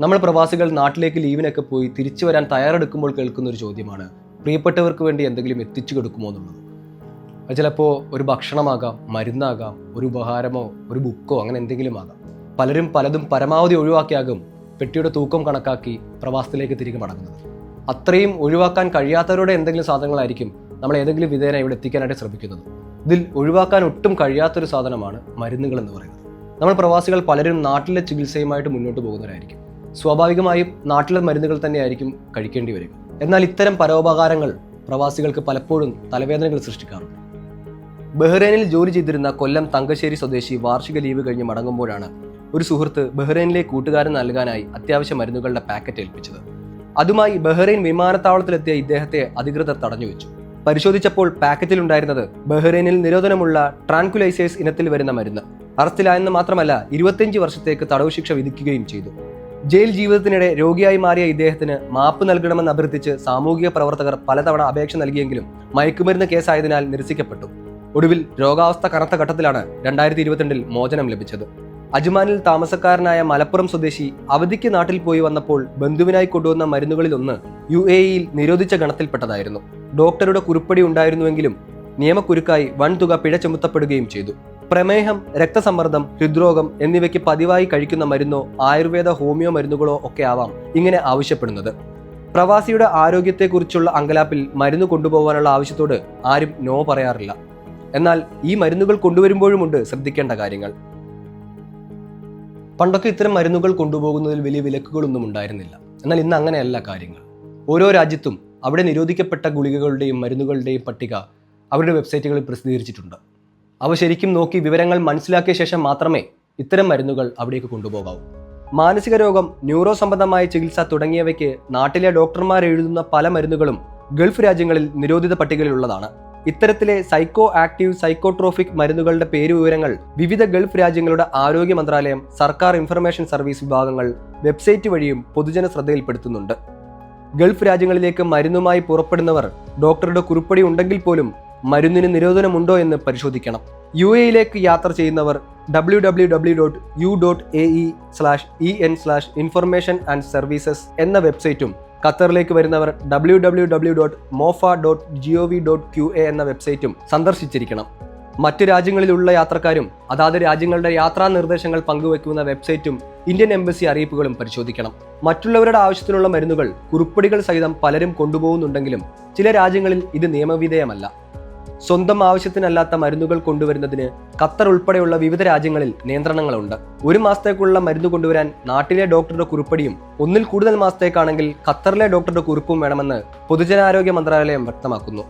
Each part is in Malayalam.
നമ്മൾ പ്രവാസികൾ നാട്ടിലേക്ക് ലീവിനൊക്കെ പോയി തിരിച്ചു വരാൻ തയ്യാറെടുക്കുമ്പോൾ കേൾക്കുന്ന ഒരു ചോദ്യമാണ്. പ്രിയപ്പെട്ടവർക്ക് വേണ്ടി എന്തെങ്കിലും എത്തിച്ചു കൊടുക്കുമോ എന്നുള്ളത്? അത് ചിലപ്പോൾ ഒരു ഭക്ഷണമാകാം മരുന്നാകാം ഒരു ഉപഹാരമോ ഒരു ബുക്കോ അങ്ങനെ എന്തെങ്കിലും ആകാം. പലരും പലതും പരമാവധി ഒഴിവാക്കിയാകും പെട്ടിയുടെ തൂക്കം കണക്കാക്കി പ്രവാസത്തിലേക്ക് തിരികെ മടങ്ങുന്നത്. അത്രയും ഒഴിവാക്കാൻ കഴിയാത്തവരുടെ എന്തെങ്കിലും സാധനങ്ങളായിരിക്കും നമ്മൾ ഏതെങ്കിലും വിധേന ഇവിടെ എത്തിക്കാനായിട്ട് ശ്രമിക്കുന്നത്. ഇതിൽ ഒഴിവാക്കാൻ ഒട്ടും കഴിയാത്തൊരു സാധനമാണ് മരുന്നുകൾ എന്ന് പറയുന്നത്. നമ്മൾ പ്രവാസികൾ പലരും നാട്ടിലെ ചികിത്സയുമായിട്ട് മുന്നോട്ട് പോകുന്നവരായിരിക്കും. സ്വാഭാവികമായും നാട്ടിലെ മരുന്നുകൾ തന്നെയായിരിക്കും കഴിക്കേണ്ടി വരിക. എന്നാൽ ഇത്തരം പരോപകാരങ്ങൾ പ്രവാസികൾക്ക് പലപ്പോഴും തലവേദനകൾ സൃഷ്ടിക്കാറുണ്ട്. ബഹ്റൈനിൽ ജോലി ചെയ്തിരുന്ന കൊല്ലം തങ്കശ്ശേരി സ്വദേശി വാർഷിക ലീവ് കഴിഞ്ഞ് മടങ്ങുമ്പോഴാണ് ഒരു സുഹൃത്ത് ബഹ്റൈനിലെ കൂട്ടുകാരൻ നൽകാനായി അത്യാവശ്യ മരുന്നുകളുടെ പാക്കറ്റ് ഏൽപ്പിച്ചത്. അതുമായി ബഹ്റൈൻ വിമാനത്താവളത്തിലെത്തിയ ഇദ്ദേഹത്തെ അധികൃതർ തടഞ്ഞു വെച്ചു പരിശോധിച്ചപ്പോൾ പാക്കറ്റിലുണ്ടായിരുന്നത് ബഹ്റൈനിൽ നിരോധനമുള്ള ട്രാൻകുലൈസേഴ്സ് ഇനത്തിൽ വരുന്ന മരുന്ന്. അറസ്റ്റിലായെന്ന് മാത്രമല്ല ഇരുപത്തിയഞ്ച് വർഷത്തേക്ക് തടവ് ശിക്ഷ വിധിക്കുകയും ചെയ്തു. ജയിൽ ജീവിതത്തിനിടെ രോഗിയായി മാറിയ ഇദ്ദേഹത്തിന് മാപ്പ് നൽകണമെന്ന് അഭ്യർത്ഥിച്ച് സാമൂഹിക പ്രവർത്തകർ പലതവണ അപേക്ഷ നൽകിയെങ്കിലും മയക്കുമരുന്ന് കേസായതിനാൽ നിരസിക്കപ്പെട്ടു. ഒടുവിൽ രോഗാവസ്ഥ കനത്ത ഘട്ടത്തിലാണ് രണ്ടായിരത്തി ഇരുപത്തിരണ്ടിൽ മോചനം ലഭിച്ചത്. അജ്മാനിൽ താമസക്കാരനായ മലപ്പുറം സ്വദേശി അവധിക്ക് നാട്ടിൽ പോയി വന്നപ്പോൾ ബന്ധുവിനായി കൊണ്ടുവന്ന മരുന്നുകളിലൊന്ന് യു എ ഇയിൽ നിരോധിച്ച ഗണത്തിൽപ്പെട്ടതായിരുന്നു. ഡോക്ടറുടെ കുറിപ്പടി ഉണ്ടായിരുന്നുവെങ്കിലും നിയമക്കുരുക്കായി വൻതുക പിഴ ചുമത്തപ്പെടുകയും ചെയ്തു. പ്രമേഹം രക്തസമ്മർദ്ദം ഹൃദ്രോഗം എന്നിവയ്ക്ക് പതിവായി കഴിക്കുന്ന മരുന്നോ ആയുർവേദ ഹോമിയോ മരുന്നുകളോ ഒക്കെ ആവാം ഇങ്ങനെ ആവശ്യപ്പെടുന്നത്. പ്രവാസിയുടെ ആരോഗ്യത്തെക്കുറിച്ചുള്ള അങ്കലാപ്പിൽ മരുന്ന് കൊണ്ടുപോകാനുള്ള ആവശ്യത്തോട് ആരും നോ പറയാറില്ല. എന്നാൽ ഈ മരുന്നുകൾ കൊണ്ടുവരുമ്പോഴുമുണ്ട് ശ്രദ്ധിക്കേണ്ട കാര്യങ്ങൾ. പണ്ടൊക്കെ ഇത്തരം മരുന്നുകൾ കൊണ്ടുപോകുന്നതിൽ വലിയ വിലക്കുകളൊന്നും ഉണ്ടായിരുന്നില്ല. എന്നാൽ ഇന്ന് അങ്ങനെയല്ല കാര്യങ്ങൾ. ഓരോ രാജ്യത്തും അവിടെ നിരോധിക്കപ്പെട്ട ഗുളികകളുടെയും മരുന്നുകളുടെയും പട്ടിക അവരുടെ വെബ്സൈറ്റുകളിൽ പ്രസിദ്ധീകരിച്ചിട്ടുണ്ട്. അവ ശരിക്കും നോക്കി വിവരങ്ങൾ മനസ്സിലാക്കിയ ശേഷം മാത്രമേ ഇത്തരം മരുന്നുകൾ അവിടേക്ക് കൊണ്ടുപോകാവൂ. മാനസിക രോഗം ന്യൂറോ സംബന്ധമായ ചികിത്സ തുടങ്ങിയവയ്ക്ക് നാട്ടിലെ ഡോക്ടർമാർ എഴുതുന്ന പല മരുന്നുകളും ഗൾഫ് രാജ്യങ്ങളിൽ നിരോധിത പട്ടികയിലുള്ളതാണ്. ഇത്തരത്തിലെ സൈക്കോ ആക്റ്റീവ് സൈക്കോട്രോഫിക് മരുന്നുകളുടെ പേരു വിവരങ്ങൾ വിവിധ ഗൾഫ് രാജ്യങ്ങളുടെ ആരോഗ്യ മന്ത്രാലയം സർക്കാർ ഇൻഫർമേഷൻ സർവീസ് വിഭാഗങ്ങൾ വെബ്സൈറ്റ് വഴിയും പൊതുജന ശ്രദ്ധയിൽപ്പെടുത്തുന്നുണ്ട്. ഗൾഫ് രാജ്യങ്ങളിലേക്ക് മരുന്നുമായി പുറപ്പെടുന്നവർ ഡോക്ടറുടെ കുറിപ്പടി ഉണ്ടെങ്കിൽ പോലും മരുന്നിന് നിരോധനമുണ്ടോ എന്ന് പരിശോധിക്കണം. യു എയിലേക്ക് യാത്ര ചെയ്യുന്നവർ W W W dot U dot A E slash E N slash information and services എന്ന വെബ്സൈറ്റും ഖത്തറിലേക്ക് വരുന്നവർ W W W dot MOFA dot G O V dot Q A എന്ന വെബ്സൈറ്റും സന്ദർശിച്ചിരിക്കണം. മറ്റ് രാജ്യങ്ങളിലുള്ള യാത്രക്കാരും അതാത് രാജ്യങ്ങളുടെ യാത്രാ നിർദ്ദേശങ്ങൾ പങ്കുവെക്കുന്ന വെബ്സൈറ്റും ഇന്ത്യൻ എംബസി അറിയിപ്പുകളും പരിശോധിക്കണം. മറ്റുള്ളവരുടെ ആവശ്യത്തിനുള്ള മരുന്നുകൾ കുറിപ്പടികൾ സഹിതം പലരും കൊണ്ടുപോകുന്നുണ്ടെങ്കിലും ചില രാജ്യങ്ങളിൽ ഇത് നിയമവിധേയമല്ല. സ്വന്തം ആവശ്യത്തിനല്ലാത്ത മരുന്നുകൾ കൊണ്ടുവരുന്നതിന് ഖത്തർ ഉൾപ്പെടെയുള്ള വിവിധ രാജ്യങ്ങളിൽ നിയന്ത്രണങ്ങളുണ്ട്. ഒരു മാസത്തേക്കുള്ള മരുന്ന് കൊണ്ടുവരാൻ നാട്ടിലെ ഡോക്ടറുടെ കുറിപ്പടിയും ഒന്നിൽ കൂടുതൽ മാസത്തേക്കാണെങ്കിൽ ഖത്തറിലെ ഡോക്ടറുടെ കുറിപ്പും വേണമെന്ന് പൊതുജനാരോഗ്യ മന്ത്രാലയം വ്യക്തമാക്കുന്നു.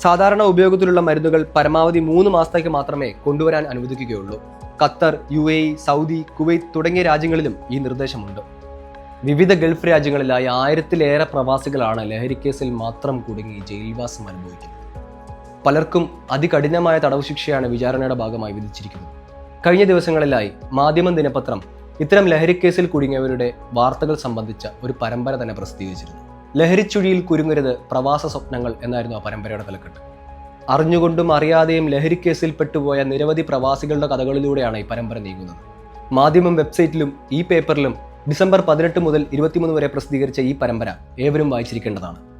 സാധാരണ ഉപയോഗത്തിലുള്ള മരുന്നുകൾ പരമാവധി മൂന്ന് മാസത്തേക്ക് മാത്രമേ കൊണ്ടുവരാൻ അനുവദിക്കുകയുള്ളൂ. Qatar U A Saudi Kuwait തുടങ്ങിയ രാജ്യങ്ങളിലും ഈ നിർദ്ദേശമുണ്ട്. വിവിധ ഗൾഫ് രാജ്യങ്ങളിലായി ആയിരത്തിലേറെ പ്രവാസികളാണ് ലഹരിക്കേസിൽ മാത്രം കുടുങ്ങി ജയിൽവാസം അനുഭവിക്കുന്നത്. പലർക്കും അതികഠിനമായ തടവ് ശിക്ഷയാണ് വിചാരണയുടെ ഭാഗമായി വിധിച്ചിരിക്കുന്നത്. കഴിഞ്ഞ ദിവസങ്ങളിലായി മാധ്യമം ദിനപത്രം ഇത്തരം ലഹരിക്കേസിൽ കുടുങ്ങിയവരുടെ വാർത്തകൾ സംബന്ധിച്ച ഒരു പരമ്പര തന്നെ പ്രസിദ്ധീകരിച്ചിരുന്നു. ലഹരിച്ചുഴിയിൽ കുരുങ്ങരുത് പ്രവാസ സ്വപ്നങ്ങൾ എന്നായിരുന്നു ആ പരമ്പരയുടെ തലക്കെട്ട്. അറിഞ്ഞുകൊണ്ടും അറിയാതെയും ലഹരിക്കേസിൽ പെട്ടുപോയ നിരവധി പ്രവാസികളുടെ കഥകളിലൂടെയാണ് ഈ പരമ്പര നീങ്ങുന്നത്. മാധ്യമം വെബ്സൈറ്റിലും ഈ പേപ്പറിലും ഡിസംബർ പതിനെട്ട് മുതൽ ഇരുപത്തിമൂന്ന് വരെ പ്രസിദ്ധീകരിച്ച ഈ പരമ്പര ഏവരും വായിച്ചിരിക്കേണ്ടതാണ്.